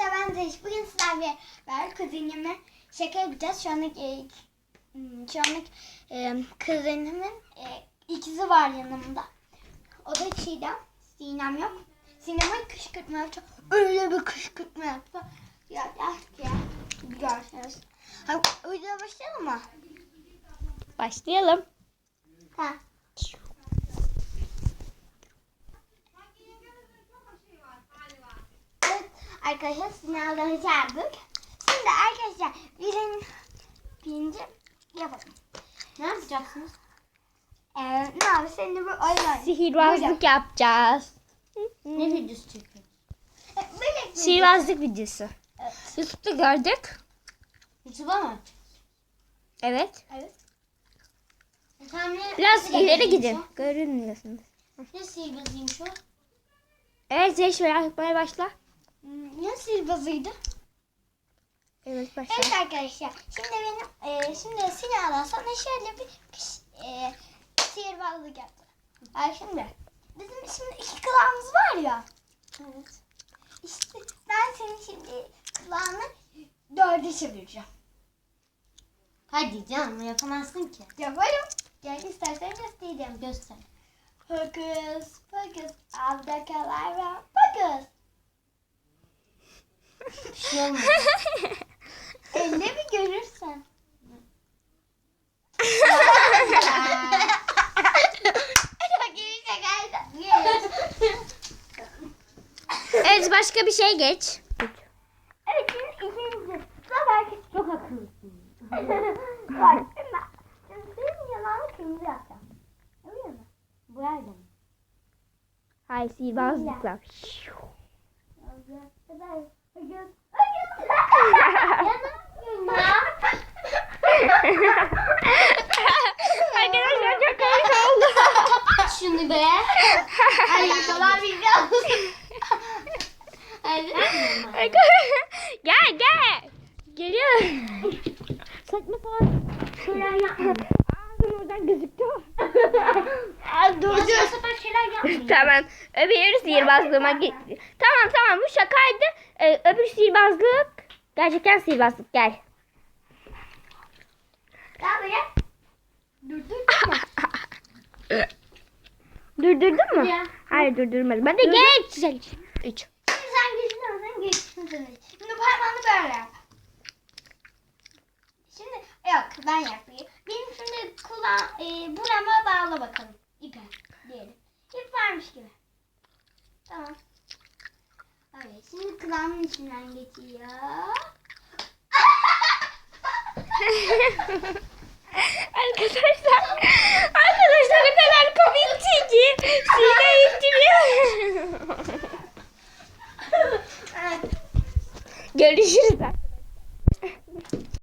Arkadaşlar ben Zeliş. Bugün sizlerle beraber kuzenime şaka yapacağız. Şu anlık, e, hmm, şu anlık e, kuzenimin e, ikizi var yanımda. O da Çiğdem. Sinem yok. Sinem'e kışkırtma yapacak. Öyle bir kışkırtma yaptı. Ya ya ya. Görsünüz. Ha, videoya başlayalım mı? Başlayalım. Ha. Evet arkadaşlar sınavları çağırdık. Şimdi arkadaşlar birin, birinci yapalım. Ne yapacaksınız? Ee, ne abi senin de bu oyun Sihirbazlık yapacağız. Ne videosu çekiyorsunuz? Ee, Böyle Sihirbazlık videosu. Evet. YouTube'da gördük. YouTube'a mı? Evet. Evet. Tamam ne? Biraz ileri gidin. Görünmüyorsunuz. Ne sihirbazıymış o? Evet Zeyş yapmaya başla. Hmm, Ne sihirbazıydı? Evet başla. Evet arkadaşlar. Şimdi benim e, şimdi Sinan'dan sonra şöyle bir e, sihirbazlık yaptı. Ay şimdi bizim şimdi iki kulağımız var ya. Evet. İşte ben senin şimdi kulağını dörde çevireceğim. Hadi canım yapamazsın ki. Yaparım. Gel istersen göstereyim. Göster. Hokus pokus alda kalar ve pokus. Bir şey olmaz. Elle bir görürsen. Çok iyi şakaydı. Evet başka bir şey geç. Evet şimdi ikinci. Zafer Çok akıllısın. Bak şimdi. Şimdi senin yanağını kırmızı yapacağım. Öyle mi? Bu yerde mi? Hayır sihirbazlıkla. Arkadaşlar çok komik oldu. Şunu be. Hayır, dolar biliyor Hadi. gel gel. Geliyor. Saçma sapan şeyler yapma. Ağzın oradan gözüktü. Dur dur. sefer şeyler yapmayın. tamam. Öbür sihirbazlığıma gitti. Tamam tamam bu şakaydı. Ee, öbür sihirbazlık. Gerçekten sihirbazlık gel. Gel buraya. Dur dur dur. Durdurdun mu? Ya. Hayır durdurmadım. Hadi geç. Üç. Sen geçtin sen geçtin. Şimdi parmağını böyle yap. Şimdi yok ben yapayım. Benim şimdi kulağım e, burama bağla bakalım. İpe diyelim. İp varmış gibi. Tamam. Evet şimdi kulağımın içinden geçiyor. arkadaşlar. Arkadaşlar ne kadar komikti ki. Sine ittiriyor. Görüşürüz.